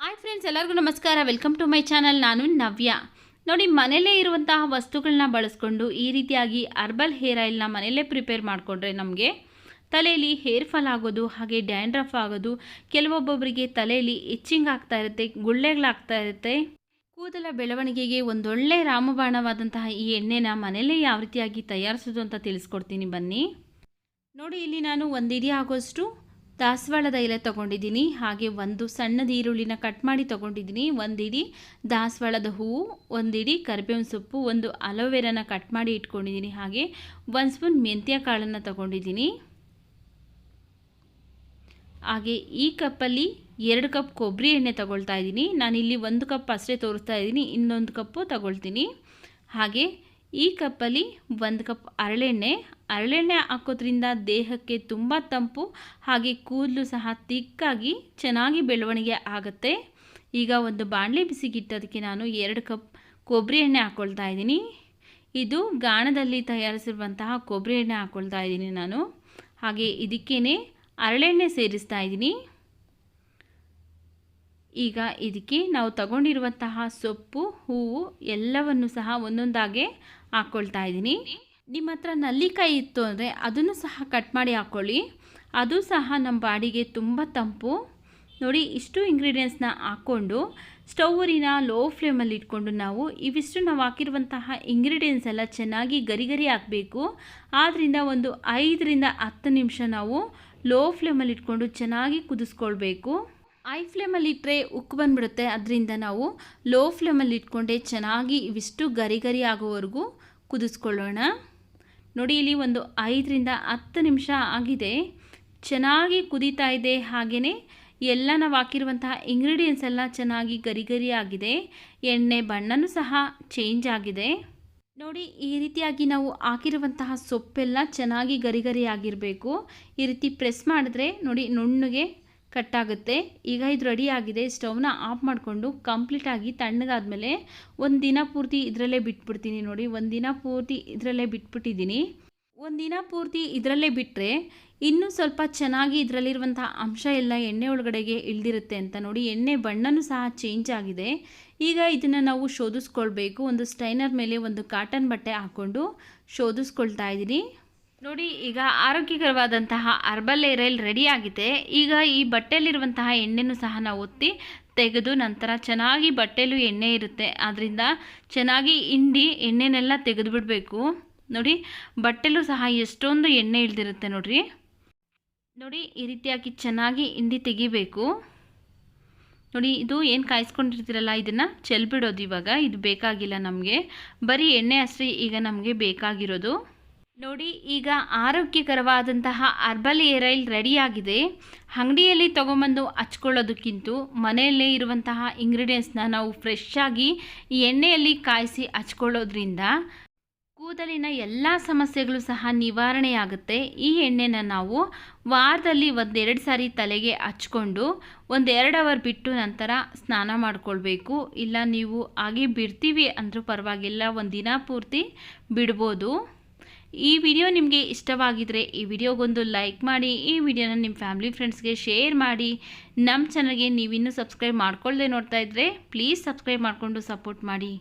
Hi friends ಎಲ್ಲರಿಗೂ ನಮಸ್ಕಾರ. Welcome to my channel ನಾನು ನವ್ಯ. ನೋಡಿ, ಮನೆಯಲ್ಲೇ ಇರುವಂತಹ ವಸ್ತುಗಳನ್ನ ಬಳಸ್ಕೊಂಡು ಈ ರೀತಿಯಾಗಿ ಅರ್ಬಲ್ ಹೇರ್ ಆಯಿಲ್ನ ಮನೆಯಲ್ಲೇ ಪ್ರಿಪೇರ್ ಮಾಡಿಕೊಂಡ್ರೆ ನಮಗೆ ತಲೆಯಲ್ಲಿ ಹೇರ್ ಫಾಲ್ ಆಗೋದು, ಹಾಗೆ ಡ್ಯಾಂಡ್ರಫ್ ಆಗೋದು ಕೆಲವೊಬ್ಬೊಬ್ಬರಿಗೆ ತಲೆಯಲ್ಲಿ ಇಚ್ಚಿಂಗ್ ಆಗ್ತಾ ಇರುತ್ತೆ, ಗುಳ್ಳೆಗಳಾಗ್ತಾ ಇರುತ್ತೆ. ಕೂದಲ ಬೆಳವಣಿಗೆಗೆ ಒಂದೊಳ್ಳೆ ರಾಮಬಾಣವಾದಂತಹ ಈ ಎಣ್ಣೆನ ಮನೆಯಲ್ಲೇ ಯಾವ ರೀತಿಯಾಗಿ ತಯಾರಿಸೋದು ಅಂತ ತಿಳಿಸ್ಕೊಡ್ತೀನಿ ಬನ್ನಿ. ನೋಡಿ, ಇಲ್ಲಿ ನಾನು ಒಂದಿಡಿ ಆಗೋಷ್ಟು. ದಾಸವಾಳದ ಎಲೆ ತಗೊಂಡಿದ್ದೀನಿ, ಹಾಗೆ ಒಂದು ಸಣ್ಣದ ಈರುಳ್ಳಿನ ಕಟ್ ಮಾಡಿ ತೊಗೊಂಡಿದ್ದೀನಿ. ಒಂದಿಡಿ ದಾಸವಾಳದ ಹೂವು, ಒಂದಿಡಿ ಕರಿಬೇವಿನ ಸೊಪ್ಪು, ಒಂದು ಅಲೋವೆರಾನ ಕಟ್ ಮಾಡಿ ಇಟ್ಕೊಂಡಿದ್ದೀನಿ. ಹಾಗೆ ಒಂದು ಸ್ಪೂನ್ ಮೆಂತ್ಯ ಕಾಳನ್ನು ತಗೊಂಡಿದ್ದೀನಿ. ಹಾಗೆ ಈ ಕಪ್ಪಲ್ಲಿ ಎರಡು ಕಪ್ ಕೊಬ್ಬರಿ ಎಣ್ಣೆ ತಗೊಳ್ತಾ ಇದ್ದೀನಿ. ನಾನಿಲ್ಲಿ ಒಂದು ಕಪ್ ಅಷ್ಟೇ ತೋರಿಸ್ತಾ ಇದ್ದೀನಿ, ಇನ್ನೊಂದು ಕಪ್ಪು ತಗೊಳ್ತೀನಿ. ಹಾಗೆ ಈ ಕಪ್ಪಲ್ಲಿ ಒಂದು ಕಪ್ ಹರಳೆಣ್ಣೆ ಹರಳೆಣ್ಣೆ ಹಾಕೋದ್ರಿಂದ ದೇಹಕ್ಕೆ ತುಂಬ ತಂಪು, ಹಾಗೆ ಕೂದಲು ಸಹ ತಿಕ್ಕಾಗಿ ಚೆನ್ನಾಗಿ ಬೆಳವಣಿಗೆ ಆಗುತ್ತೆ. ಈಗ ಒಂದು ಬಾಣಲೆ ಬಿಸಿಗಿಟ್ಟೋದಕ್ಕೆ ನಾನು ಎರಡು ಕಪ್ ಕೊಬ್ಬರಿ ಎಣ್ಣೆ ಹಾಕ್ಕೊಳ್ತಾ ಇದ್ದೀನಿ. ಇದು ಗಾಣದಲ್ಲಿ ತಯಾರಿಸಿರುವಂತಹ ಕೊಬ್ಬರಿ ಎಣ್ಣೆ ಹಾಕ್ಕೊಳ್ತಾ ಇದ್ದೀನಿ ನಾನು. ಹಾಗೆ ಇದಕ್ಕೇ ಹರಳೆಣ್ಣೆ ಸೇರಿಸ್ತಾ ಇದ್ದೀನಿ. ಈಗ ಇದಕ್ಕೆ ನಾವು ತಗೊಂಡಿರುವಂತಹ ಸೊಪ್ಪು, ಹೂವು ಎಲ್ಲವನ್ನು ಸಹ ಒಂದೊಂದಾಗೆ ಹಾಕ್ಕೊಳ್ತಾ ಇದ್ದೀನಿ. ನಿಮ್ಮ ಹತ್ರ ನಲ್ಲಿಕಾಯಿ ಇತ್ತು ಅಂದರೆ ಅದನ್ನು ಸಹ ಕಟ್ ಮಾಡಿ ಹಾಕ್ಕೊಳ್ಳಿ ಅದು ಸಹ ನಮ್ಮ ಬಾಡಿಗೆ ತುಂಬ ತಂಪು. ನೋಡಿ, ಇಷ್ಟು ಇಂಗ್ರೀಡಿಯೆಂಟ್ಸ್ನ ಹಾಕ್ಕೊಂಡು ಸ್ಟೌವರಿನ ಲೋ ಫ್ಲೇಮಲ್ಲಿ ಇಟ್ಕೊಂಡು ನಾವು ಇವಿಷ್ಟು ನಾವು ಹಾಕಿರುವಂತಹ ಇಂಗ್ರೀಡಿಯೆಂಟ್ಸ್ ಎಲ್ಲ ಚೆನ್ನಾಗಿ ಗರಿ ಗರಿ ಹಾಕಬೇಕು. ಆದ್ದರಿಂದ ಒಂದು ಐದರಿಂದ ಹತ್ತು ನಿಮಿಷ ನಾವು ಲೋ ಫ್ಲೇಮಲ್ಲಿ ಇಟ್ಕೊಂಡು ಚೆನ್ನಾಗಿ ಕುದಿಸ್ಕೊಳ್ಬೇಕು. ಐ ಫ್ಲೇಮಲ್ಲಿ ಇಟ್ಟರೆ ಉಕ್ಕು ಬಂದುಬಿಡುತ್ತೆ. ಅದರಿಂದ ನಾವು ಲೋ ಫ್ಲೇಮಲ್ಲಿ ಇಟ್ಕೊಂಡೆ ಚೆನ್ನಾಗಿ ಇವಿಷ್ಟು ಗರಿ ಗರಿ ಆಗೋವರೆಗೂ ಕುದಿಸ್ಕೊಳ್ಳೋಣ. ನೋಡಿ, ಇಲ್ಲಿ ಒಂದು ಐದರಿಂದ ಹತ್ತು ನಿಮಿಷ ಆಗಿದೆ. ಚೆನ್ನಾಗಿ ಕುದೀತಾ ಇದೆ. ಹಾಗೆಯೇ ಎಲ್ಲ ನಾವು ಹಾಕಿರುವಂತಹ ಇಂಗ್ರೀಡಿಯೆಂಟ್ಸ್ ಎಲ್ಲ ಚೆನ್ನಾಗಿ ಗರಿ ಗರಿ ಆಗಿದೆ. ಎಣ್ಣೆ, ಬಣ್ಣನೂ ಸಹ ಚೇಂಜ್ ಆಗಿದೆ. ನೋಡಿ, ಈ ರೀತಿಯಾಗಿ ನಾವು ಹಾಕಿರುವಂತಹ ಸೊಪ್ಪೆಲ್ಲ ಚೆನ್ನಾಗಿ ಗರಿ ಗರಿ ಆಗಿರಬೇಕು. ಈ ರೀತಿ ಪ್ರೆಸ್ ಮಾಡಿದ್ರೆ ನೋಡಿ, ನುಣ್ಣಗೆ ಕಟ್ಟಾಗುತ್ತೆ. ಈಗ ಇದು ರೆಡಿ ಆಗಿದೆ. ಸ್ಟವ್ನ ಆಫ್ ಮಾಡಿಕೊಂಡು ಕಂಪ್ಲೀಟಾಗಿ ತಣ್ಣಗಾದ್ಮೇಲೆ ಒಂದು ದಿನ ಪೂರ್ತಿ ಇದರಲ್ಲೇ ಬಿಟ್ಬಿಡ್ತೀನಿ ನೋಡಿ. ಒಂದು ದಿನ ಪೂರ್ತಿ ಇದರಲ್ಲೇ ಬಿಟ್ಬಿಟ್ಟಿದ್ದೀನಿ. ಒಂದು ದಿನ ಪೂರ್ತಿ ಇದರಲ್ಲೇ ಬಿಟ್ಟರೆ ಇನ್ನೂ ಸ್ವಲ್ಪ ಚೆನ್ನಾಗಿ ಇದರಲ್ಲಿರುವಂಥ ಅಂಶ ಎಲ್ಲ ಎಣ್ಣೆ ಒಳಗಡೆಗೆ ಇಳ್ದಿರುತ್ತೆ ಅಂತ ನೋಡಿ. ಎಣ್ಣೆ ಬಣ್ಣನೂ ಸಹ ಚೇಂಜ್ ಆಗಿದೆ. ಈಗ ಇದನ್ನು ನಾವು ಶೋಧಿಸ್ಕೊಳ್ಬೇಕು. ಒಂದು ಸ್ಟೈನರ್ ಮೇಲೆ ಒಂದು ಕಾಟನ್ ಬಟ್ಟೆ ಹಾಕ್ಕೊಂಡು ಶೋಧಿಸ್ಕೊಳ್ತಾ ಇದ್ದೀನಿ. ನೋಡಿ, ಈಗ ಆರೋಗ್ಯಕರವಾದಂತಹ ಅರ್ಬಲ್ ಏರ್ ಆಯಿಲ್ ರೆಡಿ ಆಗಿದೆ. ಈಗ ಈ ಬಟ್ಟೆಯಲ್ಲಿರುವಂತಹ ಎಣ್ಣೆನೂ ಸಹ ನಾವು ಒತ್ತಿ ತೆಗೆದು ನಂತರ ಚೆನ್ನಾಗಿ ಬಟ್ಟೆಲೂ ಎಣ್ಣೆ ಇರುತ್ತೆ. ಆದ್ದರಿಂದ ಚೆನ್ನಾಗಿ ಹಿಂಡಿ ಎಣ್ಣೆನೆಲ್ಲ ತೆಗೆದು ಬಿಡಬೇಕು ನೋಡಿ, ಬಟ್ಟೆಲೂ ಸಹ ಎಷ್ಟೊಂದು ಎಣ್ಣೆ ಇಳ್ದಿರುತ್ತೆ ನೋಡಿರಿ. ನೋಡಿ, ಈ ರೀತಿಯಾಗಿ ಚೆನ್ನಾಗಿ ಹಿಂಡಿ ತೆಗಿಬೇಕು. ನೋಡಿ, ಇದು ಏನು ಕಾಯಿಸ್ಕೊಂಡಿರ್ತೀರಲ್ಲ, ಇದನ್ನು ಚೆಲ್ಬಿಡೋದು ಇವಾಗ. ಇದು ಬೇಕಾಗಿಲ್ಲ ನಮಗೆ. ಬರೀ ಎಣ್ಣೆ ಅಷ್ಟೇ ಈಗ ನಮಗೆ ಬೇಕಾಗಿರೋದು. ನೋಡಿ, ಈಗ ಆರೋಗ್ಯಕರವಾದಂತಹ ಅರ್ಬಲ್ ಏರ್ ಆಯಿಲ್ ರೆಡಿಯಾಗಿದೆ. ಅಂಗಡಿಯಲ್ಲಿ ತೊಗೊಂಬಂದು ಹಚ್ಕೊಳ್ಳೋದಕ್ಕಿಂತ ಮನೆಯಲ್ಲೇ ಇರುವಂತಹ ಇಂಗ್ರೀಡಿಯೆಂಟ್ಸ್ನ ನಾವು ಫ್ರೆಶ್ ಆಗಿ ಈ ಎಣ್ಣೆಯಲ್ಲಿ ಕಾಯಿಸಿ ಹಚ್ಕೊಳ್ಳೋದ್ರಿಂದ ಕೂದಲಿನ ಎಲ್ಲ ಸಮಸ್ಯೆಗಳು ಸಹ ನಿವಾರಣೆಯಾಗುತ್ತೆ. ಈ ಎಣ್ಣೆನ ನಾವು ವಾರದಲ್ಲಿ ಒಂದೆರಡು ಸಾರಿ ತಲೆಗೆ ಹಚ್ಕೊಂಡು ಒಂದೆರಡು ಅವರ್ ಬಿಟ್ಟು ನಂತರ ಸ್ನಾನ ಮಾಡಿಕೊಳ್ಬೇಕು. ಇಲ್ಲ, ನೀವು ಹಾಗೆ ಬಿಡ್ತೀವಿ ಅಂದರೂ ಪರವಾಗಿಲ್ಲ ಒಂದು ದಿನ ಪೂರ್ತಿ ಬಿಡ್ಬೋದು. ಈ ವಿಡಿಯೋ ನಿಮಗೆ ಇಷ್ಟವಾಗಿದ್ದರೆ ಈ ವಿಡಿಯೋಗೊಂದು ಲೈಕ್ ಮಾಡಿ, ಈ ವಿಡಿಯೋನ ನಿಮ್ಮ ಫ್ಯಾಮಿಲಿ ಫ್ರೆಂಡ್ಸ್ಗೆ ಶೇರ್ ಮಾಡಿ. ನಮ್ಮ ಚಾನಲ್ಗೆ ನೀವಿನ್ನೂ ಸಬ್ಸ್ಕ್ರೈಬ್ ಮಾಡ್ಕೊಳ್ಳದೆ ನೋಡ್ತಾ ಇದ್ದರೆ ಪ್ಲೀಸ್ ಸಬ್ಸ್ಕ್ರೈಬ್ ಮಾಡಿಕೊಂಡು ಸಪೋರ್ಟ್ ಮಾಡಿ.